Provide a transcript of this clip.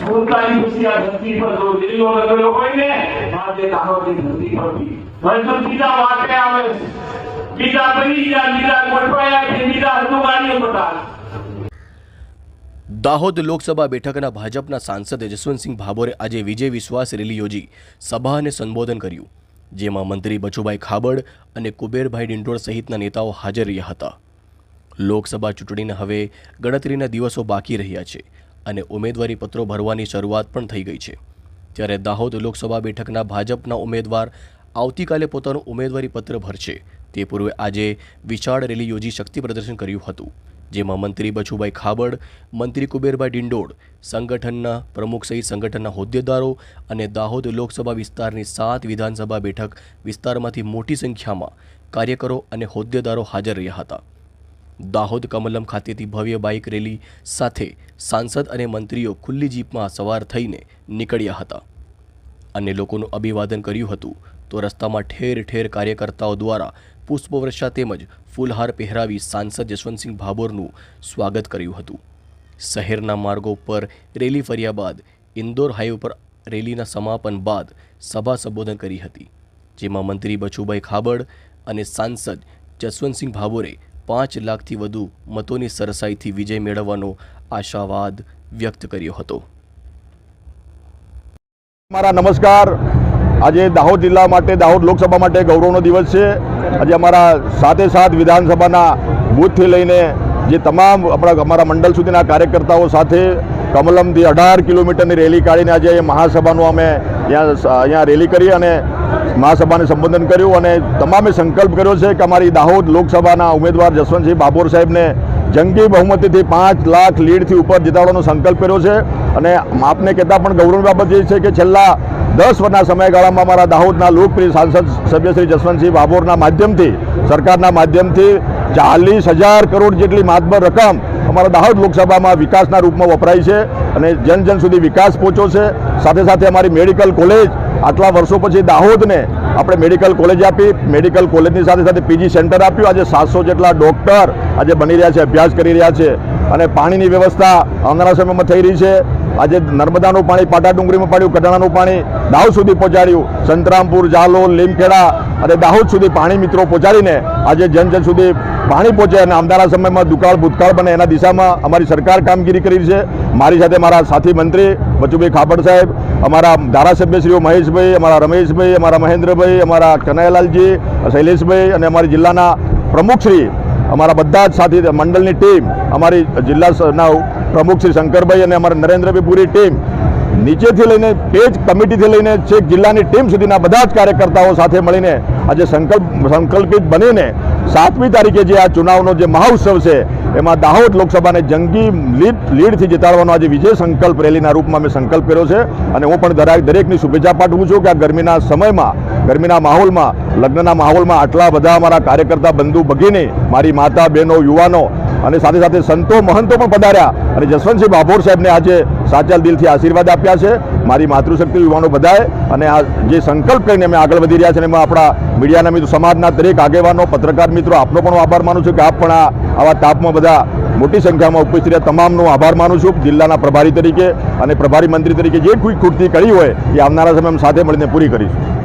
સુરતાની ખુશી આ ધરતી પર જો દિલ્હીનો લગડ્યો હોય ને આજે દાહોદની ધરતી પર બી. વૈષ્ણવ બીજા વાટે આવે. બીજા બની ગયા, બીજા ગોઠવાયા છે, બીજા હજુમારીઓ બધા દાહોદ લોકસભા બેઠકના ભાજપના સાંસદ જસવંતસિંહ ભાભોરે આજે વિજય વિશ્વાસ રેલી યોજી સભાને સંબોધન કર્યું, જેમાં મંત્રી બચુભાઈ ખાબડ અને કુબેરભાઈ ડિંડોળ સહિતના નેતાઓ હાજર રહ્યા હતા લોકસભા ચૂંટણીના હવે ગણતરીના દિવસો બાકી રહ્યા છે અને ઉમેદવારી પત્રો ભરવાની શરૂઆત પણ થઈ ગઈ છે. ત્યારે દાહોદ લોકસભા બેઠકના ભાજપના ઉમેદવાર આવતીકાલે પોતાનું ઉમેદવારી પત્ર ભરશે. તે પૂર્વે આજે વિશાળ રેલી યોજી શક્તિ પ્રદર્શન કર્યું હતું, જેમાં મંત્રી બચુભાઈ ખાબડ, મંત્રી કુબેરભાઈ ડિંડોળ, સંગઠનના પ્રમુખ સહિત સંગઠનના હોદ્દેદારો અને દાહોદ લોકસભા વિસ્તારની સાત વિધાનસભા બેઠક વિસ્તારમાંથી મોટી સંખ્યામાં કાર્યકરો અને હોદ્દેદારો હાજર રહ્યા હતા. દાહોદ કમલમ ખાતેથી ભવ્ય બાઇક રેલી સાથે સાંસદ અને મંત્રીઓ ખુલ્લી જીપમાં સવાર થઈને નીકળ્યા હતા. અને લોકોનું અભિવાદન કર્યું હતું તો રસ્તામાં ઠેર ઠેર કાર્યકર્તાઓ દ્વારા પુષ્પવર્ષા તેમજ ફૂલહાર પહેરાવી સાંસદ જશવંતસિંહ ભાભોરનું સ્વાગત કર્યું હતું. શહેરના માર્ગો પર રેલી ફર્યા બાદ ઇન્દોર હાઈવે પર રેલીના સમાપન બાદ સભા સંબોધન કરી હતી, જેમાં મંત્રી બચુભાઈ ખાબડ અને સાંસદ જસવંતસિંહ ભાભોરે પાંચ લાખથી વધુ મતોની સરસાઈથી વિજય મેળવવાનો આશાવાદ વ્યક્ત કર્યો હતો. મારા નમસ્કાર. આજે દાહોદ જિલ્લા માટે, દાહોદ લોકસભા માટે ગૌરવનો દિવસ છે. આજે અમારા સાથે સાત વિધાનસભાના બૂથથી લઈને જે તમામ આપણા અમારા મંડળ સુધીના કાર્યકર્તાઓ સાથે કમલમથી અઢાર કિલોમીટરની રેલી કાઢીને આજે મહાસભાનું અમે અહીંયા અહીંયા રેલી કરી અને મહાસભાને સંબોધન કર્યું અને તમામે સંકલ્પ કર્યો છે કે અમારી દાહોદ લોકસભાના ઉમેદવાર જસવંતસિંહ બાબોર સાહેબને જંગી બહુમતીથી પાંચ લાખ લીડથી ઉપર જીતાડવાનો સંકલ્પ કર્યો છે. અને આપને કહેતા પણ ગૌરવની બાબત એ છે કે છેલ્લા દસ વર્ષના સમયગાળામાં અમારા દાહોદના લોકપ્રિય સાંસદ સભ્ય શ્રી જસવંતસિંહ બાબોરના માધ્યમથી, સરકારના માધ્યમથી ચાલીસ હજાર કરોડ જેટલી માતબર રકમ અમારા દાહોદ લોકસભામાં વિકાસના રૂપમાં વપરાય છે અને જન જન સુધી વિકાસ પહોંચ્યો છે. સાથે સાથે અમારી મેડિકલ કોલેજ આટલા વર્ષો પછી દાહોદને આપણે મેડિકલ કોલેજ આપી, મેડિકલ કોલેજની સાથે સાથે પીજી સેન્ટર આપ્યું. આજે સાતસો જેટલા ડૉક્ટર આજે બની રહ્યા છે, અભ્યાસ કરી રહ્યા છે. અને પાણીની વ્યવસ્થા આવનારા સમયમાં થઈ રહી છે. આજે નર્મદાનું પાણી પાટા ડુંગરીમાં પાડ્યું કડાણાનું પાણી દાહોદ સુધી પહોંચાડ્યું. સંતરામપુર જાલોલ લીમખેડા અને દાહોદ સુધી પાણી મિત્રો પહોંચાડીને આજે જન જન સુધી પાણી પહોંચે અને આવનારા સમયમાં દુકાળ ભૂતકાળ બને એના દિશામાં અમારી સરકાર કામગીરી કરી છે. મારી સાથે મારા સાથી મંત્રી બચુભાઈ ખાપડ સાહેબ અમારા ધારાસભ્યશ્રીઓ મહેશભાઈ, અમારા રમેશભાઈ, અમારા મહેન્દ્રભાઈ, અમારા કનૈયાલાલજી શૈલેષભાઈ અને અમારી જિલ્લાના પ્રમુખશ્રી અમારા બધા જ સાથી મંડળની ટીમ, અમારી જિલ્લાના પ્રમુખ શ્રી શંકરભાઈ અને અમારા નરેન્દ્રભાઈ પૂરી ટીમ, નીચેથી લઈને પેજ કમિટીથી લઈને છેક જિલ્લાની ટીમ સુધીના બધા જ કાર્યકર્તાઓ સાથે મળીને આજે સંકલ્પ સંકલ્પિત બનીને સાતમી તારીખે જે આ ચુનાવનો જે મહોત્સવ છે એમાં દાહોદ લોકસભાને જંગી લીડ લીડથી જીતાડવાનો આજે વિજય સંકલ્પ રેલીના રૂપમાં મેં સંકલ્પ કર્યો છે. અને હું પણ દરેક દરેકની શુભેચ્છા પાઠવું છું કે આ ગરમીના સમયમાં, ગરમીના માહોલમાં, લગ્નના માહોલમાં આટલા બધા અમારા કાર્યકર્તા બંધુ ભગીની, મારી માતા, બહેનો, યુવાનો અને સાથે સાથે સંતો મહંતો પણ પધાર્યા. અને જસવંતસિંહ બાભોર સાહેબને આજે સાચા દિલથી આશીર્વાદ આપ્યા છે. મારી માતૃશક્તિ યુવાનો બધાએ અને આ જે સંકલ્પ લઈને અમે આગળ વધી રહ્યા છે અને એમાં આપણા મીડિયાના મિત્રો, સમાજના દરેક આગેવાનો, પત્રકાર મિત્રો, આપનો પણ આભાર માનું છું કે આપ પણ આવા તાપમાં બધા મોટી સંખ્યામાં ઉપસ્થિત રહ્યા. તમામનો આભાર માનું છું. જિલ્લાના પ્રભારી તરીકે અને પ્રભારી મંત્રી તરીકે જે કોઈ ખૂટતી કરી હોય એ આવનારા સમયમાં સાથે મળીને પૂરી કરીશું.